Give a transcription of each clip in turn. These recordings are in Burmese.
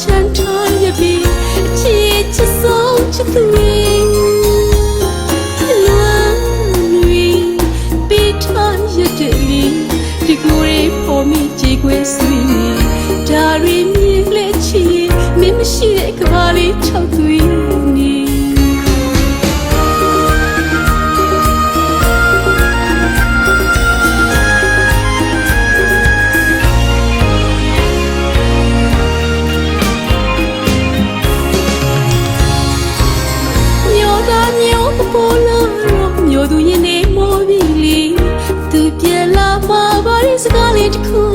ချမ်းသာရပြီအချစ်ချစ်ဆုံးချစ်သူလွမ်းလွေပေးထားရတဲ့လီဒီကိုယ်ရေးပေါ်မိကြည်ခွဲဆွေးဒါရီမြင်လက်ချီမင်းမရှိတဲ့ကဘာလေးချောက်သူ မျိုး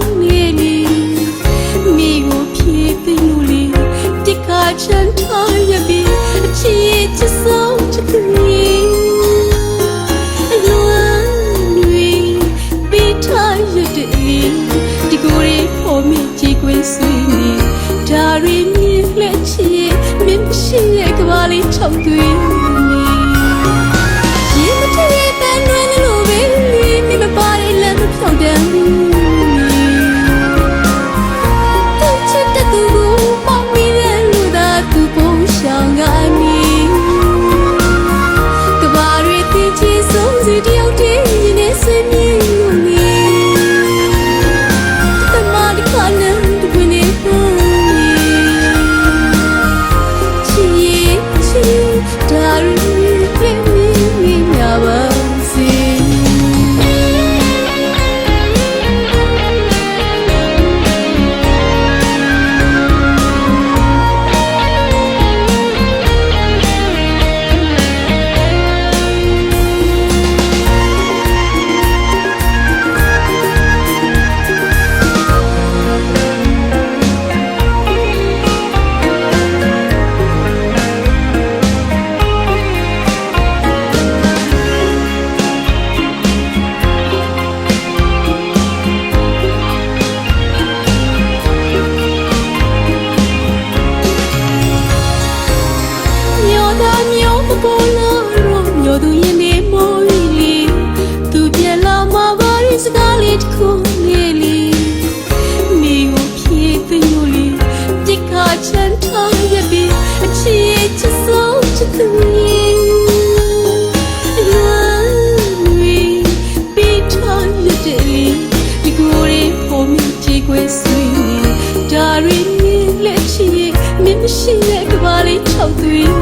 Three.